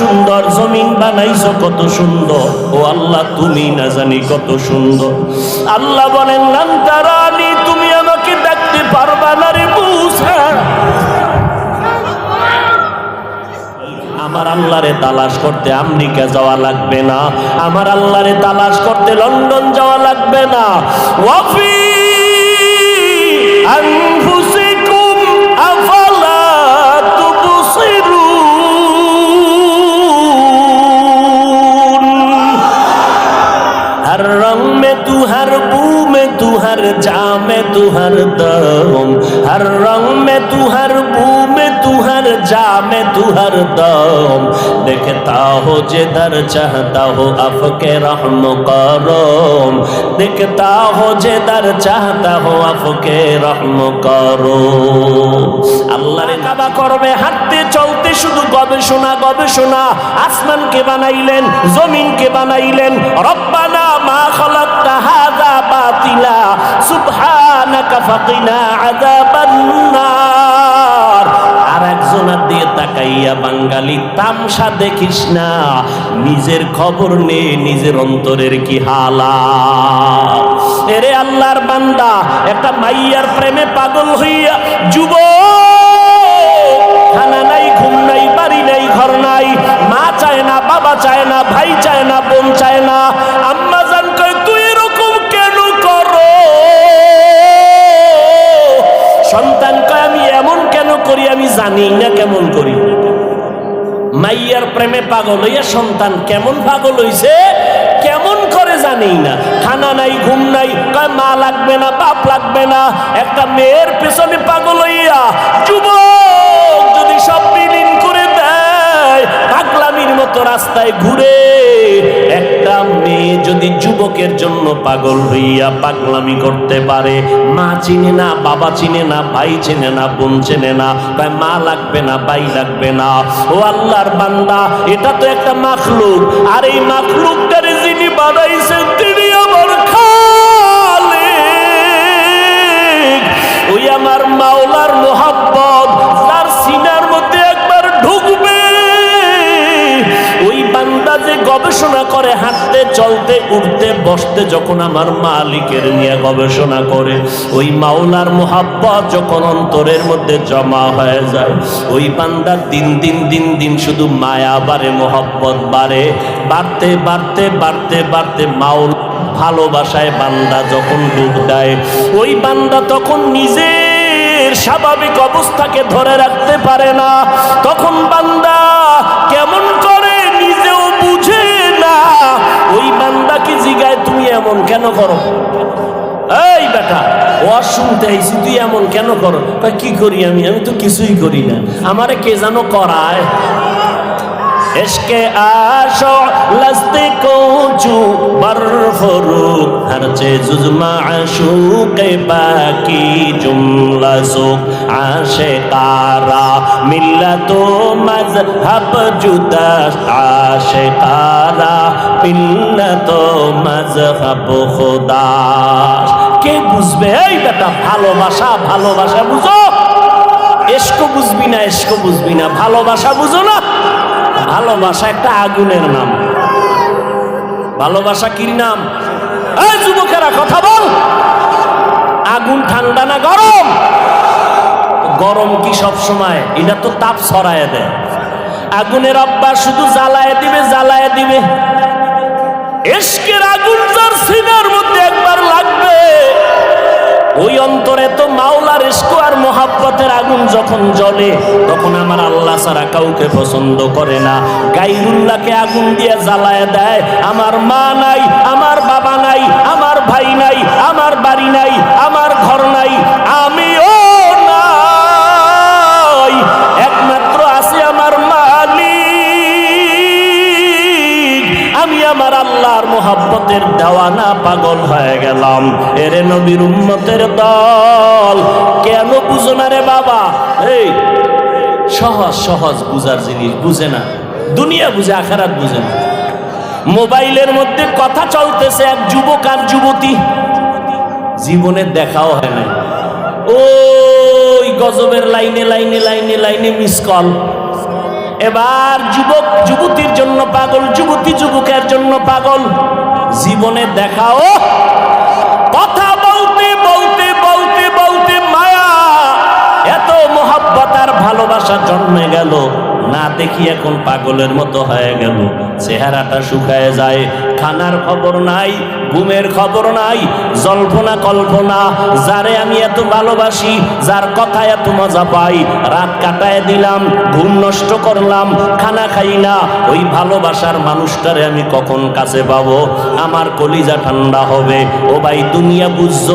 সুন্দর জমিন বানাইছো, কত সুন্দর। ও আল্লাহ, তুমি না জানি কত সুন্দর। আল্লাহ বলেন লান্তারানি তুমি আমাকে দেখতে পারবা না রে মুসা। আমার আল্লাহরে তালাশ করতে আমেরিকা যাওয়া লাগবে না। আমার আল্লাহরে তালাশ করতে লন্ডন যাওয়া লাগবে না। ওয়াফি हर दम देखता हो जिधर चाहता हो अफके रहम करम देखता हो जिधर चाहता हो अफके रहम करो আল্লাহরে কাবা করবে হাঁটতে চলতে শুধু গবেষণা গবেষণা আসমানকে বানাইলেন জমিনকে বানাইলেন রব্বানা মা খালাকতা হাযা বাতিলা সুবহানাকা ফাকিনা আযাবান নার আর দিয়ে তাকাইয়া, বাঙালি, তামসা দেখিস না, নিজের খবর নে, নিজের অন্তরের কি হালা এরে আল্লাহর বান্দা, একটা মাইয়ার প্রেমে পাগল হইয়া, যুব, খানা নাই, ঘুম নাই, বাড়ি নাই, ঘর নাই, মা চায় না, বাবা চায় না, ভাই চায় না, বোন চায় না, আম্মা করি, আমি জানি না কেমন করি। মাইয়ার প্রেমে পাগল হইয়া সন্তান কেমন পাগল হইছে, কেমন করে জানি না। খানা নাই, ঘুম নাই মা লাগবে না, বাপ লাগবে না, একটা মেয়ের পেছনে পাগল হইয়া যুবক যদি সব বিলীন পাগলামির মতো রাস্তায় ঘুরে একটা মেয়ে যদি যুবকের জন্য পাগল হইয়া পাগলামি করতে পারে, মা চিনে না, বাবা চিনে না, ভাই চেনে না, বোন চেনে না তাই মা লাগবে না ভাই লাগবে না। ও আল্লাহর বান্দা, এটা তো একটা মাখলুক। আর এই মাখলুকটারে যিনি বানাইছেন বসতে যখন আমার মালিকের নিয়ে গবেষণা করে, ওই মাওলার মোহাব্বত যখন অন্তরের মধ্যে জমা হয়ে যায়, ওই বান্দার দিন দিন দিন দিন শুধু মায়া বাড়ে, মোহাব্বত বাড়ে। বাড়তে বাড়তে বাড়তে বাড়তে মাওল ভালোবাসায় বান্দা যখন ডুব দেয়, ওই বান্দা তখন নিজের স্বাভাবিক অবস্থাকে ধরে রাখতে পারে না। তখন বান্দা করো? এই বেটা ওয়া শুনতে তুই এমন কেন করো? কি করি আমি? আমি তো কিছুই করি না। আমারে কে যেন করায়? এসকে আস লাস্তে কৌচু বরফরু হরচে জুজমা আশু কে বাকি জুমলা সুখ আশে তারা মিল্ল তো মজ হপ জুদা আশে তারা পিল্ল তো মজ হপ খুদা। কে বুঝবে? এই বেটা ভালোবাসা ভালোবাসা বুঝো। এসকো বুঝবি না, এসকো বুঝবি না, ভালোবাসা বুঝো না। ভালোবাসা একটা আগুনের নাম। ভালোবাসা কি নাম? যুবকেরা, কথা বল। আগুন ঠান্ডা না গরম? গরম কি সব সময় এটা তো তাপ ছড়ায় দেয়। আগুনের অভ্যাস শুধু জ্বালায় দিবে জ্বালায় দিবে। এসকের আগুন যার সিনার মধ্যে একবার লাগবে। ওই অন্তরে তো মাওলার ইস্কো আর মোহাব্বতের আগুন যখন জ্বলে, তখন আমার আল্লাহ সারা কাউকে পছন্দ করে না। গাইরুল্লাহকে আগুন দিয়ে জ্বালায় দেয়, আমার মা নাই, আমার বাবা নাই, আমার ভাই নাই, আমার বাড়ি নাই, আমার ঘর নাই আমিও মোহাব্বতের দেওয়ানা পাগল হয়ে গেলাম। এরে নবীর উম্মতের দল, কেন বুঝো না রে বাবা? এই, সহজ সহজ বুঝার জিনিস বুঝে না। দুনিয়া বুঝে, আখারাত বুঝে না। মোবাইলের মধ্যে কথা চলতেছে, এক যুবক আর যুবতী। জীবনে দেখাও হয় না ওই গজবের লাইনে লাইনে লাইনে লাইনে মিস কল এবার যুবক, যুবতীর জন্য পাগল, যুবতী, যুবকের জন্য পাগল। জীবনে দেখাও। কথা বলতে বলতে বলতে বলতে মায়া এত মোহাব্বত আর ভালোবাসা জন্মে গেল। না দেখি এখন পাগলের মতো হয়ে গেল। চেহারাটা শুকায় যায়, খানার খবর নাই, ঘুমের খবর নাই, জল্পনা কল্পনা, যারে আমি এত ভালোবাসি, যার কথা এত মজা পাই। রাত কাটায় দিলাম, ঘুম নষ্ট করলাম, খানা খাই না। ওই ভালোবাসার মানুষটারে আমি কখন কাছে পাবো? আমার কলিজা ঠান্ডা হবে। ও ভাই, দুনিয়া বুঝছ?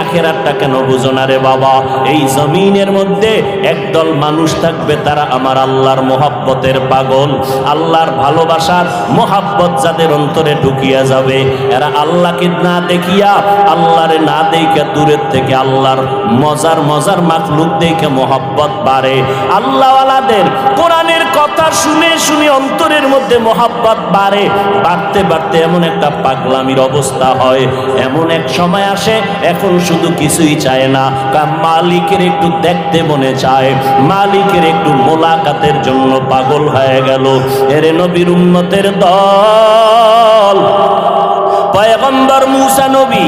আখেরাতটা কেন বুঝো না রে বাবা? এই জমিনের মধ্যে একদল মানুষ থাকবে, তারা আমার আল্লাহর মোহাব্বতের পাগল। আল্লাহর ভালোবাসার মোহাব্বত যাদের অন্তরে ঢুকিয়া যাবে, এরা আল্লাহকে না দেখিয়া, আল্লাহরে না দেখে দূরের থেকে আল্লাহর মজার মজার মাখলুক দেখে মোহাব্বত বাড়ে। আল্লাহওয়ালাদের কোরআনের কথা শুনে শুনে অন্তরের মধ্যে মোহাব্বত বাড়ে। বাড়তে বাড়তে এমন একটা পাগলামির অবস্থা হয়। এমন এক সময় আসে, এখন শুধু কিছুই চায় না। মালিকের একটু দেখতে মনে চায়। মালিকের একটু মোলাকাতের জন্য পাগল হয়ে গেল। এরে নবীর উন্নতের দল। পয়গম্বর মুসা নবী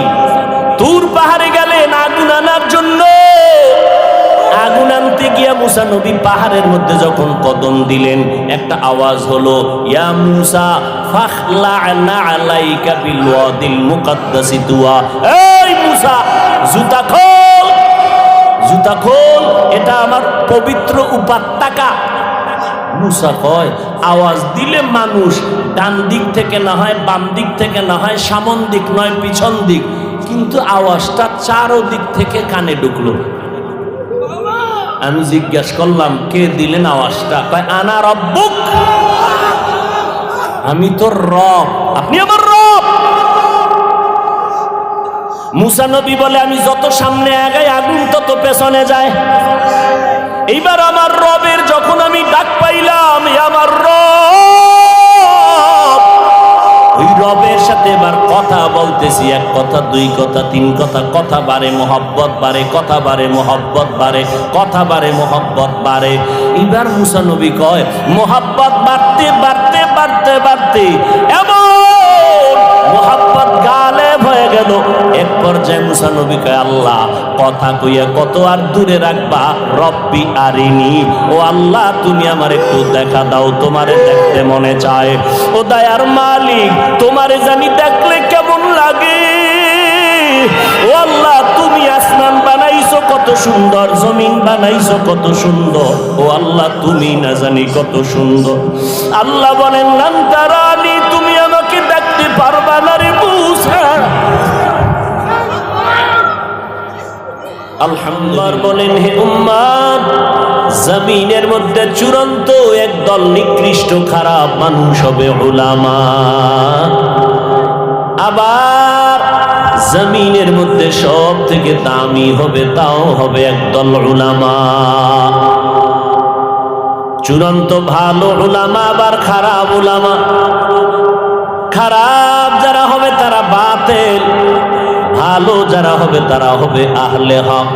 তুর পাহাড়ে গেলেন আগুন আনার জন্য। আগুন আনতে গিয়া মুসা নবী পাহাড়ের মধ্যে যখন কদম দিলেন, একটা আওয়াজ হলো, ইয়া মুসা, ফাখলা না আলাইকা বিল ওয়াদিল মুকাদ্দাসি তুয়া এই মুসা, জুতা খোল জুতা খোল, এটা আমার পবিত্র উপত্যকা মুসা কয়, আওয়াজ দিলে মানুষ ডান দিক থেকে না হয় বাম দিক থেকে না হয় সামন দিক নয়, পিছন দিক। কিন্তু আওয়াজটা চারো দিক থেকে কানে ঢুকলো। আমি জিজ্ঞাসা করলাম, কে দিলেন আওয়াজটা? কয়, আনা রব্বুক। আমি তোর রব। আপনি আমার রব। মুসা নবী বলে, আমি যত সামনে আগাই, আগুন তত পেছনে যায়। এইবার আমার রবের যখন আমি ডাক পাইলাম আমার রব, ওই রবের সাথে এবার কথা বলতেছি, এক কথা, দুই কথা, তিন কথা কথা বাড়ে, মোহব্বত বাড়ে, কথা বাড়ে, মোহব্বত বাড়ে, কথা বাড়ে, মোহব্বত বাড়ে। এবার মুসা নবী কয়, মোহাব্বত বাড়তে বাড়তে বাড়তে বাড়তে, এমন মোহাব্বত হয়ে গেল। এক পর্যায়ে মুসা নবী কয়, আল্লাহ, কথা কইয়া কত আর দূরে রাখবা? রব্বি আরিনি। ও আল্লাহ, তুমি আমার একটু দেখা দাও, তোমারে দেখতে মনে চায়। ও দয়ার মালিক, তোমারে জানি দেখলে কেমন লাগে? ও আল্লাহ, তুমি আসমান বানাইছো, কত সুন্দর, জমিন বানাইছো, কত সুন্দর। ও আল্লাহ, তুমি না জানি কত সুন্দর। আল্লাহ বলেন, লান্তারানি, তুমি আমাকে দেখতে পারবা না রে আলহামদুলিল্লাহ বলেন, হে উম্মাদ, জমিনের মধ্যে চূড়ান্ত একদল নিকৃষ্ট খারাপ মানুষ হবে ওলামা আবার জমিনের মধ্যে সব থেকে দামি হবে, তাও হবে একদল ওলামা চূড়ান্ত ভালো ওলামা আবার খারাপ ওলামা খারাপ যারা হবে তারা বাতেল। ভালো যারা হবে, তারা হবে আহলে হক।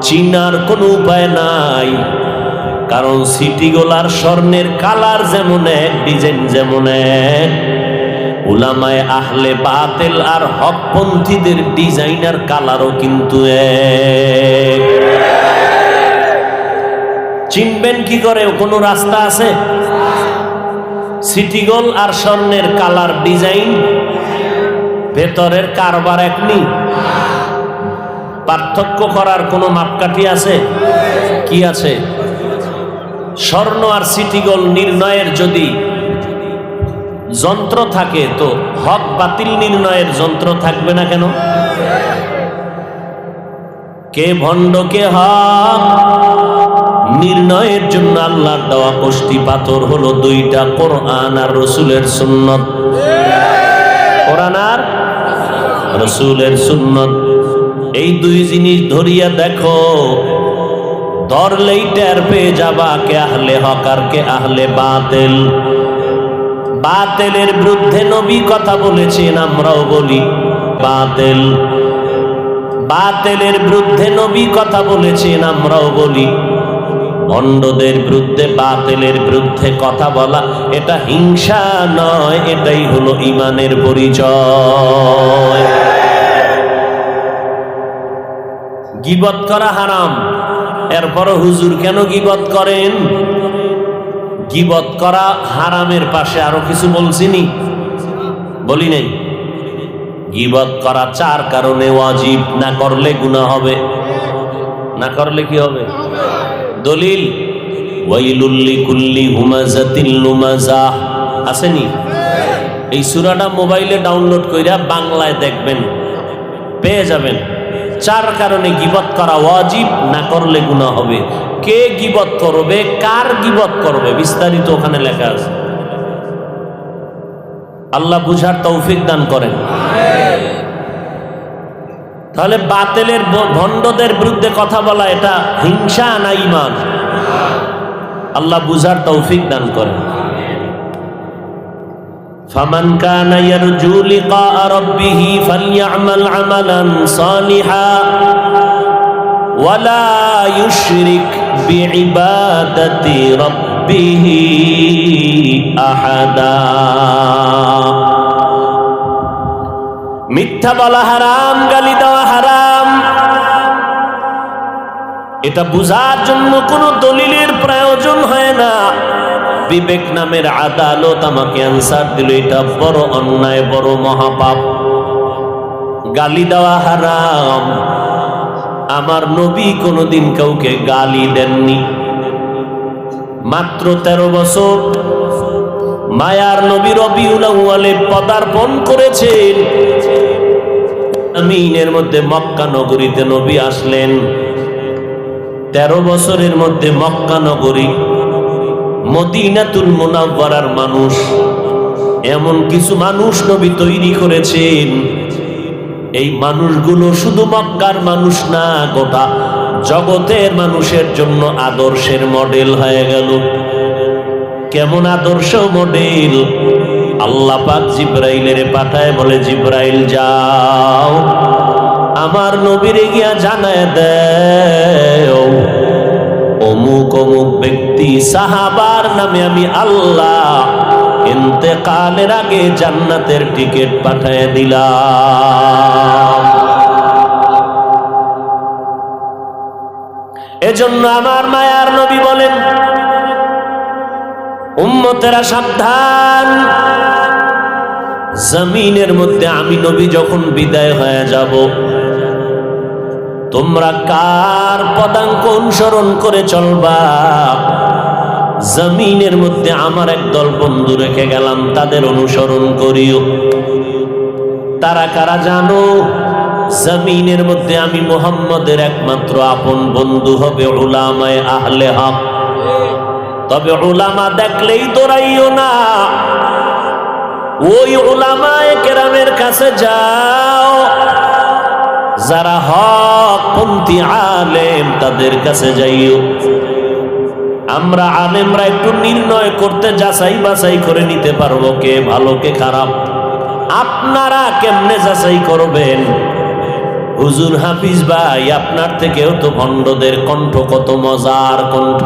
চিনার কোনো উপায় নাই। কারণ সিটিগোলার স্বর্ণের কালার যেমন এক, ডিজাইন যেমন এক। উলামায় আহলে বাতেল আর হকপন্থীদের ডিজাইনার কালারও কিন্তু এক। চিনবেন কি করে? কোনো রাস্তা আছে? সিটিগোল আর স্বর্ণের কালার ডিজাইন ভেতরের কারবার একনি পার্থক্য করার কোনো মাপকাঠি আছে? কি আছে? স্বর্ণ আর সিটিগোল নির্ণয়ের যদি যন্ত্র থাকে, তো হক বাতিল নির্ণয়ের যন্ত্র থাকবে না কেন? কে ভণ্ড, কে হক? নির্ণয়ের জন্য আল্লাহর দেওয়া কষ্টি পাথর হলো দুইটা কোরআন আর রসুলের সুন্নত। রসুলের সুন্নত। এই দুই জিনিস ধরিয়া দেখো ধরলেই টের পেয়ে যাবা কে আহলে হক আর কে আহলে বাতেল। বাতেলের বিরুদ্ধে নবী কথা বলেছেন, আমরাও বলি বাতেল। বাতেলের বিরুদ্ধে নবী কথা বলেছেন, আমরাও বলি। ভণ্ডদের বিরুদ্ধে, বাতিলের বিরুদ্ধে কথা বলা, এটা হিংসা নয়, এটাই হলো ইমানের পরিচয়। গিবত করা হারাম। এরপর হুজুর কেন গিবত করেন? গিবত করা হারামের পাশে আরও কিছু বলছিনি? বলি নাই। গিবত করা চার কারণে ওয়াজিব। না করলে গুনাহ হবে। না করলে কি হবে? দলিল ওয়াইলুল্লি কুল্লি হুমাজাতিল লুমাজা। আসেনি? এই সূরাটা মোবাইলে ডাউনলোড কইরা বাংলায় দেখবেন। পেয়ে যাবেন। চার কারণে গিবত করা ওয়াজিব, না করলে গুনাহ হবে। কে গিবত করবে, কার গিবত করবে, বিস্তারিত ওখানে লেখা আছে। আল্লাহ বুঝার তৌফিক দান করেন। তাহলে বাতেলের ভণ্ডদের বিরুদ্ধে কথা বলা, এটা হিংসা না ইমান? আল্লাহ বুঝার তৌফিক দান করেন। فمن كان يرجو لقاء ربه فليعمل عملا صالحا ولا يشرك بعبادة ربه أحدا মিথ্যা বলা হারাম গালি দেওয়া হারাম এটা বুঝার জন্য কোনো দলিলের প্রয়োজন হয় না বিবেক নামের আদালত আমাকে অ্যান্সার দিল, এটা বড় অন্যায়, বড় মহাপাপ। গালি দেওয়া হারাম। আমার নবী কোনোদিন কাউকে গালি দেননি। মাত্র তেরো বছর। মায়ার নবী রবিউল আউয়ালে পদার্পণ করেছেন। আমিনের মধ্যে মক্কা নগরীতে নবী আসলেন। তেরো বছরের মধ্যে মক্কা নগরী মদিনাতুল মুনাওয়ারার মানুষ। এমন কিছু মানুষ নবী তৈরি করেছেন। এই মানুষগুলো শুধু মক্কার মানুষ না, গোটা জগতের মানুষের জন্য আদর্শের মডেল হয়ে গেল। কেমন আদর্শ মডেল? আল্লাহ পাক জিব্রাইলের পাঠায় বলে, জিব্রাইল যাও, আমার নবীরে গিয়া জানায় দেও। অমুক অমুক ব্যক্তি সাহাবার নামে আমি আল্লাহ ইন্তেকালের আগে জান্নাতের টিকিট পাঠায় দিলাম। এজন্য আমার মায়ার নবী বলেন, উম্মতেরা সাবধান। জমিনের মধ্যে আমি নবী যখন বিদায় হয়ে যাব তোমরা কার পদাঙ্ক অনুসরণ করে চলবা? জমিনের মধ্যে আমার একদল বন্ধু রেখে গেলাম, তাদের অনুসরণ করিও। তারা কারা জানো? জমিনের মধ্যে আমি মোহাম্মদের একমাত্র আপন বন্ধু হবে উলামায় আহলে হক। তবে ওলামা দেখলেই দৌড়াইও না। ওই ওলামায় কেরামের কাছে যাও। যারা হক পন্থী আলেম, তাদের কাছে যাইও। আমরা আলেমরা একটু নির্ণয় করতে, যাচাই বাছাই করে নিতে পারব কে ভালো, কে খারাপ। আপনারা কেমনে যাচাই করবেন? হুজুর হাফিজ ভাই, আপনার থেকেও তো ভণ্ডদের কণ্ঠ কত মজার কণ্ঠ।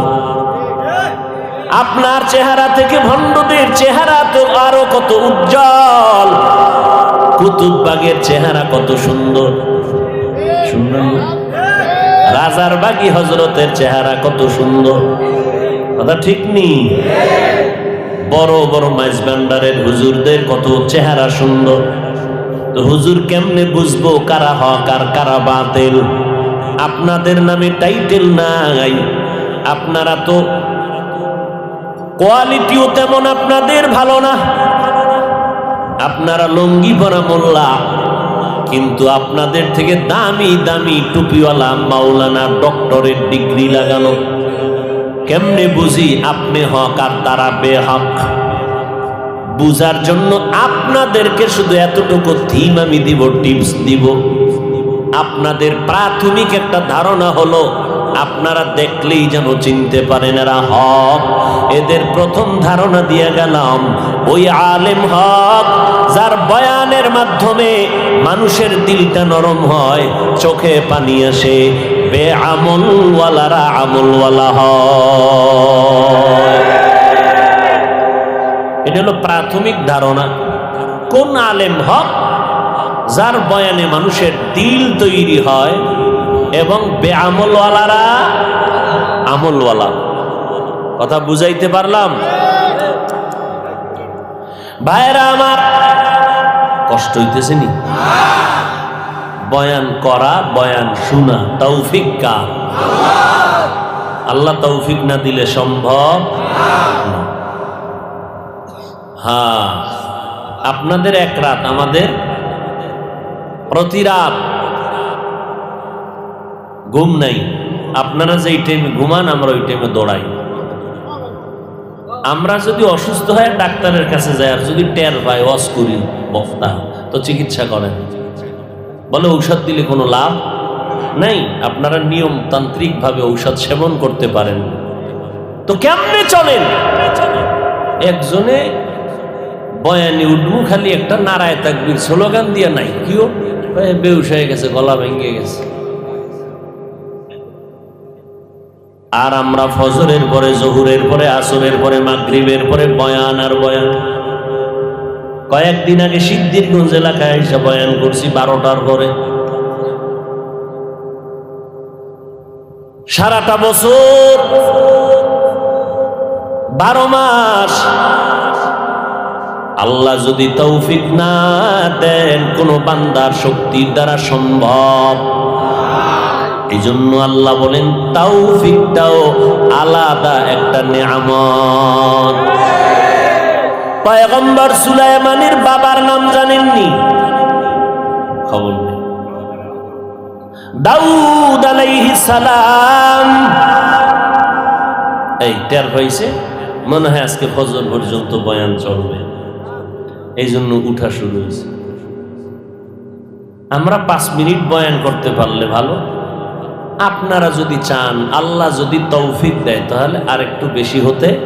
আপনার চেহারা থেকে ভণ্ডদের চেহারা তো আরও কত উজ্জ্বল। কুতুববাগের চেহারা কত সুন্দর। সুন্দর না? রাজার বাগি হজরতের চেহারা কত সুন্দর। কথা ঠিক নেই বড় বড় মাইজ হুজুরদের কত চেহারা সুন্দর। তো হুজুর কেমনে বুঝব কারা হক আর কারা বাতিল? আপনাদের নামে টাইটেল নাই। আপনারা তো কোয়ালিটিও তেমন আপনাদের ভালো না। আপনারা লঙ্গি পরা মোল্লা। কিন্তু আপনাদের থেকে দামি দামি টুপিওয়ালা মাওলানা ডক্টরের ডিগ্রি লাগানো। কেমনে বুঝি আপনি হক আর তারা বেহক? বুঝার জন্য আপনাদেরকে শুধু এতটুকু থিম আমি দিব টিপস দিব। আপনাদের প্রাথমিক একটা ধারণা হলো, আপনারা দেখলেই যেন চিনতে পারেন এরা হক। এদের প্রথম ধারণা দিয়ে গেলাম, ওই আলেম হক। যার বয়ানের মাধ্যমে মানুষের দিলটা নরম হয়, চোখে পানি আসে, বেআমলওয়ালারা আমলওয়ালা হয়। এটা হলো প্রাথমিক ধারণা। কোন আলেম হক? যার বয়ানে মানুষের দিল তৈরি হয় এবং বেআমলওয়ালারা আমলওয়ালা। কথা বুঝাইতে পারলাম? ভাইরা আমার কষ্ট হইতেছে নি বয়ান করা, বয়ান শোনা, তৌফিক কা আল্লাহ তৌফিক না দিলে সম্ভব হ্যাঁ আপনাদের এক রাত, আমাদের প্রতি রাত ঘুম নাই। আপনারা যেই টাইমে ঘুমান, আমরা ওই টাইমে দৌড়াই। আমরা যদি অসুস্থ হয় ডাক্তারের কাছে যাই আর যদি টের পাই অস করি, বক্তা, তো চিকিৎসা করেন। বলে ঔষধ দিলে কোনো লাভ নেই? আপনারা নিয়মতান্ত্রিক ভাবে ঔষধ সেবন করতে পারেন। তো কেমনে চলেন? একজনে বয়ানি উঠবু, খালি একটা নারায় তাকবির স্লোগান দিয়ে নাই। কিও? হয়ে গেছে, গলা ভেঙে গেছে। আর আমরা ফজরের পরে, জহুরের পরে, আসরের পরে, মাগরিবের পরে, বয়ান আর বয়ান। কয়েকদিন আগে সিদ্ধিরগঞ্জ এলাকায় এসে বয়ান করছি বারোটার পরে। সারাটা বছর, বারো মাস। আল্লাহ যদি তৌফিক না দেন, কোন বান্দার শক্তির দ্বারা সম্ভব। এই জন্য আল্লাহ বলেন তৌফিকটাও আলাদা একটা নিয়ামত। পয়গম্বর সুলাইমানের বাবার নাম জানেননি? খবর নেই। দাউদ আলাইহিস সালাম। এই, টের হয়েছে? মনে হয় আজকে ফজর পর্যন্ত বয়ান চলবে। এই জন্য উঠা শুরু হয়েছে। আমরা পাঁচ মিনিট বয়ান করতে পারলে ভালো। আপনারা যদি চান, আল্লাহ যদি তৌফিক দেয়, তাহলে আর একটু বেশি হতে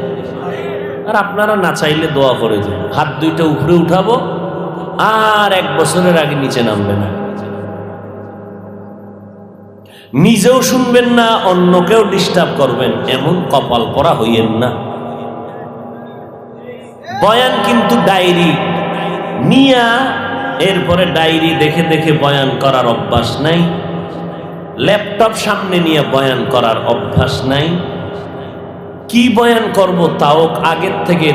আর আপনারা না চাইলে দোয়া করে দিন। হাত দুইটা উপরে উঠাবো, আর এক বছরের আগে নিচে নামবে না। নিজেও শুনবেন না, অন্যকেও ডিস্টার্ব করবেন, এমন কপাল পরা হইয়েন না। বয়ান কিন্তু ডায়েরি। নিয়া, এরপরে ডায়েরি দেখে দেখে বয়ান করার অভ্যাস নাই। ল্যাপটপ সামনে নিয়ে বয়ান করার অভ্যাস নাই। কি বয়ান করব তাও আগের থেকে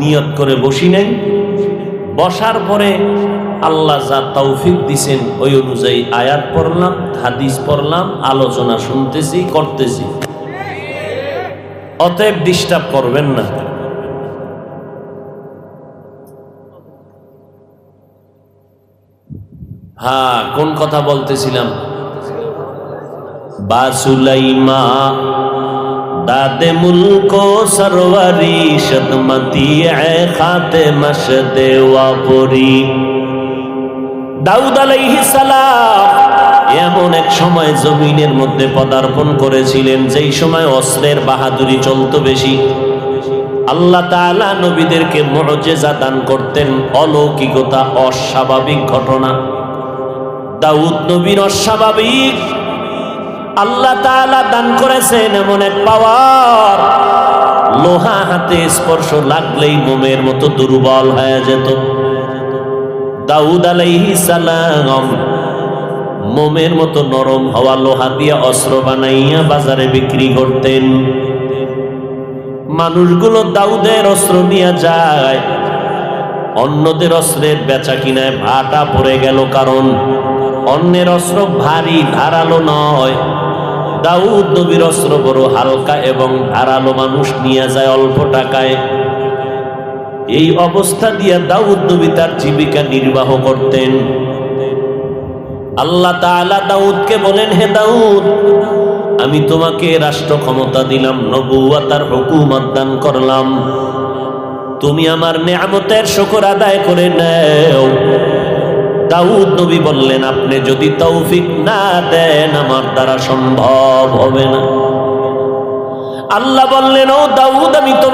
নিয়ত করে বসি নাই। বসার পরে আল্লাহ যা তৌফিক দিছেন ওই অনুযায়ী আয়াত পড়লাম, হাদিস পড়লাম, আলোচনা শুনতেছি, করতেছি। অতএব ডিস্টার্ব করবেন না। হ্যাঁ কোন কথা বলতেছিলাম? বাসুলাইমা, দাদে মুলকো সরওয়ারি, সদমতি খাতে মশ দেওয়া পরি দাউদ আলাইহিস সালাম এমন এক সময় জমিনের মধ্যে পদার্পণ করেছিলেন, যেই সময় অস্ত্রের বাহাদুরি চলতো বেশি। আল্লাহ তাআলা নবীদেরকে মুআজিজা দান করতেন, অলৌকিকতা অস্বাভাবিক ঘটনা। দাউদ নবীর অস্বাভাবিক আল্লাহ তাআলা দান করেছেন এমন এক পাওয়ার। লোহা হাতে স্পর্শ লাগলেই মোমের মতো দুর্বল হয়ে যেত। দাউদ আলাইহিস মোমের মতো নরম হওয়া লোহা দিয়ে অস্ত্র বানাইয়া বাজারে বিক্রি করতেন। মানুষগুলো দাউদের অস্ত্র নিয়ে যায়। অন্যদের অস্ত্রের বেচা কিনায় ভাটা পড়ে গেল কারণ অন্যের অস্ত্র ভারী, ধারালো নয়। দাউদ নবীর অস্ত্র বড় হালকা এবং ধারালো মানুষ নিয়ে যায় অল্প টাকায়। এই অবস্থা দিয়ে দাউদ নবী তার জীবিকা নির্বাহ করতেন। আল্লাহ তাআলা দাউদকে বলেন, হে দাউদ, আমি তোমাকে রাষ্ট্র ক্ষমতা দিলাম নবুয়াতার হুকুমত দান করলাম। তুমি আমার নেয়ামতের শকর আদায় করে নেও। দাউদ নবী বললেন, আপনি যদি তৌফিক না দেন, আমার দ্বারা সম্ভব হবে না। আল্লাহ বললেন, ও দাউদ, আমি